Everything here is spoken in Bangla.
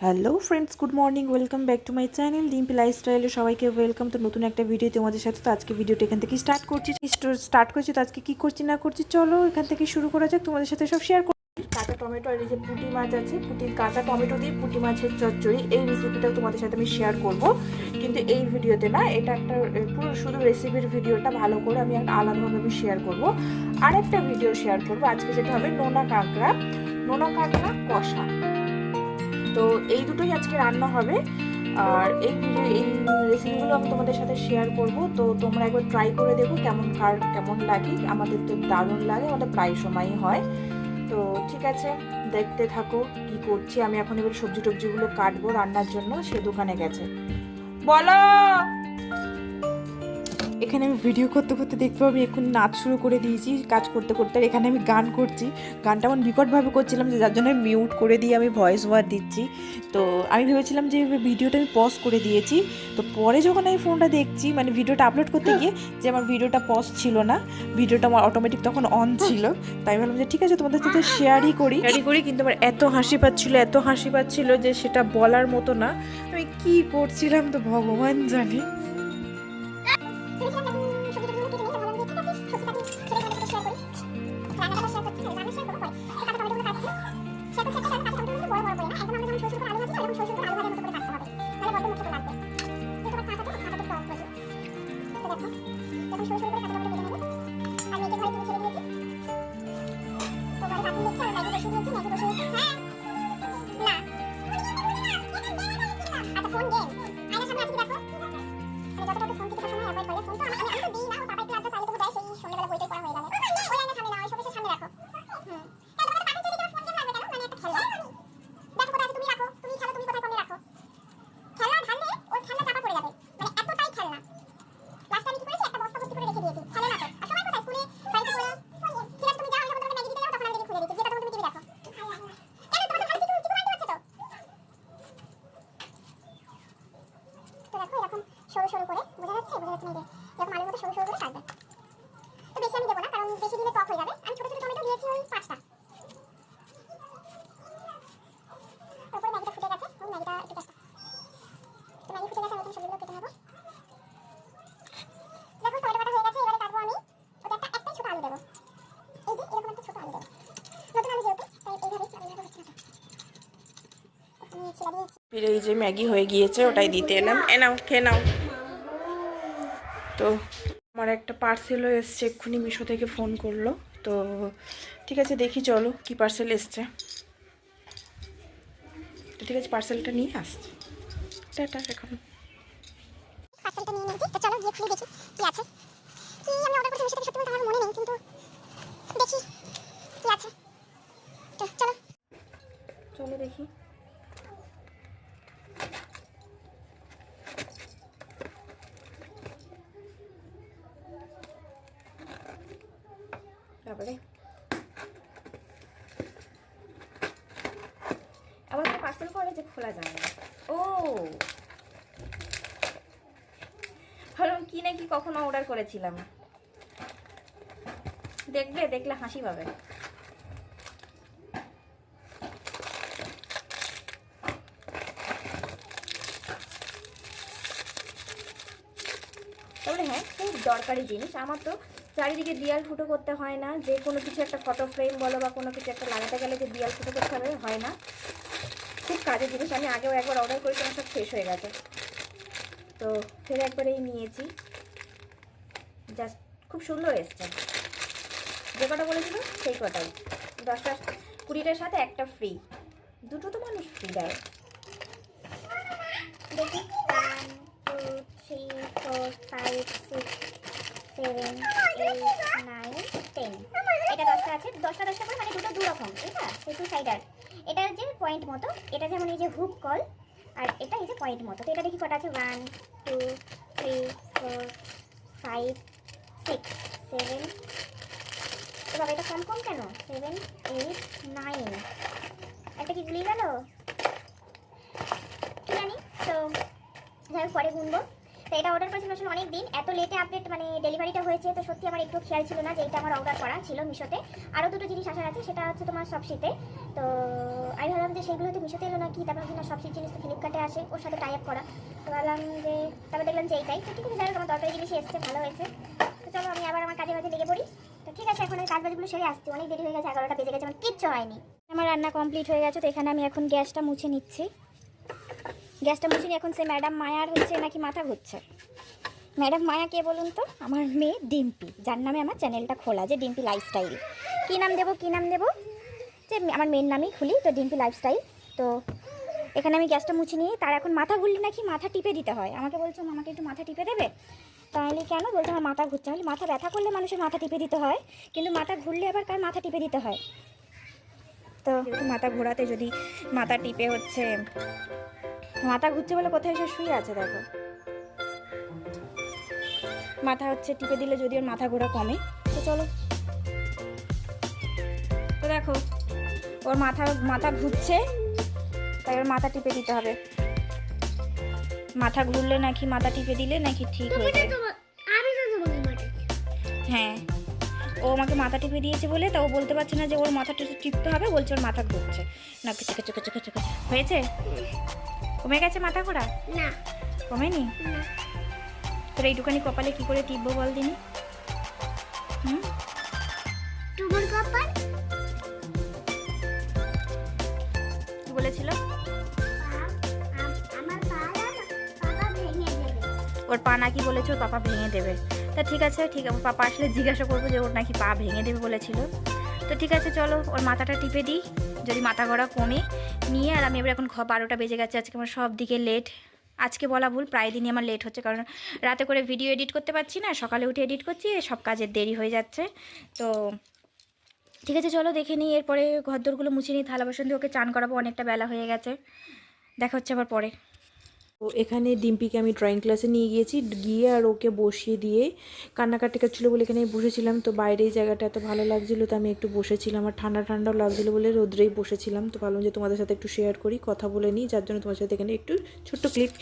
Hello friends good morning welcome back to my channel Dimpi লাইফস্টাইলে সবাইকে ওয়েলকাম তো নতুন একটা ভিডিও তোমাদের সাথে। তো আজকে ভিডিওটা এখান থেকে স্টার্ট করছি স্টার্ট করছি, তো আজকে কী করছি না করছি, চলো এখান থেকে শুরু করা যাক, তোমাদের সাথে সব শেয়ার করছি। কাঁচা টমেটো আর এই যে পুঁটি মাছ আছে, পুঁটির কাঁচা টমেটো দিয়ে পুঁটি মাছের চচ্চড়ি, এই রেসিপিটাও তোমাদের সাথে আমি শেয়ার করব। কিন্তু এই ভিডিওতে না, এটা একটা পুরো শুধু রেসিপির ভিডিওটা ভালো করে আমি একটা আলাদাভাবে আমি শেয়ার করব। আর একটা ভিডিও শেয়ার করব, আজকে যেটা হবে নোনা কাঁকড়া নোনা কাঁকড়া কষা। তো এই দুটোই আজকে রান্না হবে। আর এই এই রেসিপিগুলো আমি তোমাদের সাথে শেয়ার করব। তো তোমরা একবার ট্রাই করে দেখো কেমন কার কেমন লাগে। আমাদের তো দারুণ লাগে, আমাদের প্রায় সময়ই হয়। তো ঠিক আছে, দেখতে থাকো কি করছি। আমি এখন এবার সবজি টবজিগুলো কাটবো রান্নার জন্য, সে দোকানে গেছে। বলো! এখানে আমি ভিডিও করতে করতে দেখতে পাবো এখন নাচ শুরু করে দিয়েছি, কাজ করতে করতে। আর এখানে আমি গান করছি। গানটা এমন বিকটভাবে করছিলাম যে যার জন্য আমি মিউট করে দিয়ে আমি ভয়েস ওভার দিচ্ছি। তো আমি ভেবেছিলাম যে ভিডিওটা আমি পজ করে দিয়েছি। তো পরে যখন আমি ফোনটা দেখছি মানে ভিডিওটা আপলোড করতে গিয়ে যে আমার ভিডিওটা পজ ছিল না ভিডিওটা আমার অটোমেটিক তখন অন ছিল। তাই ভাবলাম যে ঠিক আছে, তোমাদের সাথে শেয়ারই করি। শেয়ারই করি, কিন্তু আমার এত হাসি পাচ্ছিল, এত হাসি পাচ্ছিল যে সেটা বলার মতো না। আমি কি করছিলাম তো ভগবান জানে। ফোন সরু করে বোঝা যাচ্ছে বোঝা যাচ্ছে এরকম আলুর মতো সরু সরু করে কাটবে তো বেশি আমি দেবো না, কারণ বেশি দিলে টক হয়ে যাবে। আমি ছোট ছোট টমেটো দিয়েছি ওই পাঁচটা। তারপরে দেখো হয়ে একটা যে ম্যাগি হয়ে গিয়েছে, ওটাই দিতে এলাম। এ নাও, খেয়ে নাও। তো আমার একটা পার্সেলও এসছে এক্ষুনি মিশো থেকে ফোন করল। তো ঠিক আছে দেখি চলো কি পার্সেল এসছে। তো ঠিক আছে পার্সেলটা নিয়ে আসছে। টাটা এখন। পার্সেলটা নিয়ে নিয়েছি তো চলো গিয়ে খুলে দেখি কি আছে। কি আমি অর্ডার করেছি সেটা সত্যি আমার মনে নেই কিন্তু দেখি কি আছে। তো চলো। চলো দেখি। তারপরে? এমন পার্সেল করে যে খোলা যায় না। ও! ভাবলাম কি নাকি কখনো অর্ডার করেছিলাম। দেখবে, দেখলে হাসি পাবে। হ্যাঁ খুব দরকারি জিনিস। আমার তো চারিদিকে দিয়াল ফুটো করতে হয় না, যে কোনো কিছু একটা ফটো ফ্রেম বলো বা কোনো কিছু একটা লাগাতে গেলে যে দিয়াল ফুটো করতে হবে, হয় না। খুব কাজের জিনিস, আমি আগেও একবার অর্ডার করেছিলাম, সব শেষ হয়ে গেছে। তো ফের একবারেই নিয়েছি। জাস্ট খুব সুন্দর এসছে। যে কটা বলেছিল, সেই কটাই। দশটা, কুড়িটার সাথে একটা ফ্রি দুটো তো মানুষ ফ্রি দেয় দেখি। One two three four five six seven nine ten এটা দশটা আছে, দশটা দশটা করে মানে দুটো দু রকম এটা টু সাইডার এটা যে পয়েন্ট মতো, এটা যেমন এই যে হুক কল আর এটা এই যে পয়েন্ট মতো। তো দেখি কটা আছে? One two three four five six seven এবার এটা কম কেন? সেভেন এইট নাইন একটা কি গুলিয়ে গেল? কি জানি? তো যাই পরে গুনবো। তো এটা অর্ডার করেছিলাম আসলে অনেক দিন এত লেটে আপডেট মানে ডেলিভারিটা হয়েছে, তো সত্যি আমার একটু খেয়াল ছিল না যে এটা আমার অর্ডার করা ছিল মিশোতে। আরও দুটো জিনিস আসার আছে, সেটা হচ্ছে তোমার সবশিতে। তো আমি ভাবলাম যে সেগুলো তো মিশোতে এলো না কি তারপর না সবসির জিনিস তো ফ্লিপকার্টে আসে, ওর সাথে টাই আপ করা। তো ভাবলাম যে, তারপর দেখলাম যে এইটাই। তো ঠিক আছে, যাই হোক, আমার দরকারি জিনিস এসছে, ভালো হয়েছে। তো চলো, আমি আবার আমার কাজে বাজে লেগে পড়ি। তো ঠিক আছে, এখন কাজ বাজগুলো সেরে আসছি। অনেক দেরি হয়ে গেছে, এগারোটা বেজে গেছে, আমার কিচ্ছু হয়নি। আমার রান্না কমপ্লিট হয়ে গেছে, তো এখানে আমি এখন গ্যাসটা মুছে নিচ্ছি। গ্যাসটা মুছে নিয়ে এখন সে ম্যাডাম মায়ার হচ্ছে নাকি মাথা ঘুরছে? ম্যাডাম মায়া কে বলুন তো? আমার মেয়ে ডিম্পি, যার নামে আমার চ্যানেলটা খোলা, যে ডিম্পি লাইফস্টাইল কী নাম দেবো, কী নাম দেবো? যে আমার মেয়ের নামেই খুলি, তো ডিম্পি লাইফস্টাইল তো এখানে আমি গ্যাসটা মুছে নিয়ে, তার এখন মাথা ঘুরলে নাকি মাথা টিপে দিতে হয়। আমাকে বলছো আমাকে একটু মাথা টিপে দেবে? তাহলে কেন? বলতে আমার মাথা ঘুরছে। তাহলে মাথা ব্যথা করলে মানুষের মাথা টিপে দিতে হয়, কিন্তু মাথা ঘুরলে আবার কার মাথা টিপে দিতে হয়? তো মাথা ঘোরাতে যদি মাথা টিপে হচ্ছে মাথা ঘুরছে বলে কোথায় এসে শুয়ে আছে দেখো। মাথা হচ্ছে টিপে দিলে যদি ওর মাথা ঘোরা কমে তো চলো। তো দেখো ওর মাথা মাথা ঘুরছে তাই ওর মাথা টিপে দিতে হবে। মাথা ঘুরলে নাকি মাথা টিপে দিলে নাকি ঠিক হয়ে যায়। হ্যাঁ ও আমাকে মাথা টিপে দিয়েছে বলে তা ও বলতে পারছে না যে ওর মাথাটা টিপতে হবে বলছে ওর মাথা ঘুরছে। না কিছু কিছু কিছু কিছু। হয়েছে? কমে গেছে মাথা ঘোরা? না। কমেনি? না। তোর এইটুখানি কপালে কি করে টিপবো বল দিনি। হুম? তোমার কপাল? কি বলেছিল? ওর পা নাকি বলেছে ওর পাপা ভেঙে দেবে। তা ঠিক আছে ঠিক আছে পাপা আসলে জিজ্ঞাসা করব যে ওর নাকি পা ভেঙে দেবে বলেছিল। তো ঠিক আছে, চলো, ওর মাথাটা টিপে দিই, যদি মাথা ঘোরা কমে। নিয়ে, আর আমি এবার এখন বারোটা বেজে গেছে, আজকে আমার সব দিকে লেট আজকে বলা ভুল, প্রায় দিনই আমার লেট হচ্ছে, কারণ রাতে করে ভিডিও এডিট করতে পারছি না, সকালে উঠে এডিট করছি সব কাজের দেরি হয়ে যাচ্ছে। তো ঠিক আছে, চলো, দেখে নিই, এরপরে ঘরদোরগুলো মুছে নিই, থালা বাসন দিয়ে ওকে চান করাবো, অনেকটা বেলা হয়ে গেছে। দেখা হচ্ছে আবার পরে। তো এখানে ডিম্পিকে আমি ড্রয়িং ক্লাসে নিয়ে গিয়েছি। গিয়ে আর ওকে বসিয়ে দিয়ে কান্নাকাটি করছিল বলে এখানে বসেছিলাম। তো বাইরে এই জায়গাটা এত ভালো লাগছিল তো আমি একটু বসেছিলাম। আর ঠান্ডা ঠান্ডাও লাগছিল বলে রোদ্রেই বসেছিলাম। তো ভাবলাম যে তোমাদের সাথে একটু শেয়ার করি, কথা বলে নিই। যার জন্য তোমার সাথে এখানে একটু ছোট্ট ক্লিপ